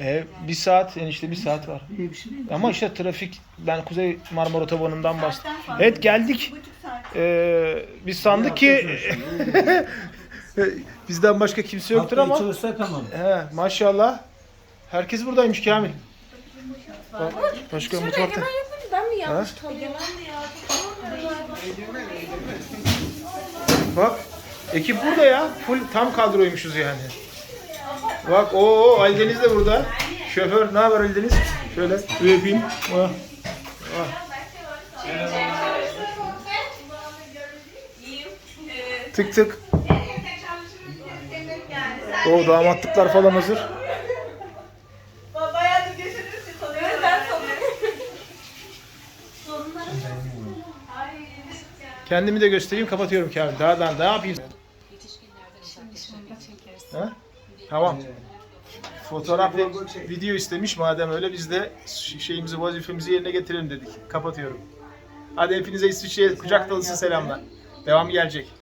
E, bir saat enişte bir saat var. Bir şey değil. Ama işte trafik ben Kuzey Marmara Otobanı'ndan bastım. Evet geldik. Ee, biz sandık ki bizden başka kimse yoktur ama Çalışsa tamam. he, maşallah herkes buradaymış Kamil. Bak, Başka mutfakta. Ben mi yanlış tanıyorum? Bak ekip burada ya. Full tam kadroymuşuz yani. Bak o Ali Deniz de burada. Şoför ne haber Ali Deniz? Şöyle bir öpeyim. Ah. Ah. Tık tık. O damatlıklar falan hazır. Kendimi de göstereyim kapatıyorum Kamil. Daha daha ne yapayım? Ha? Tamam. Fotoğraf ve video istemiş madem öyle biz de şeyimizi vazifemizi yerine getirelim dedik. Kapatıyorum. Hadi hepinize İsviçre'ye kucak dolusu selamlar. Devam gelecek.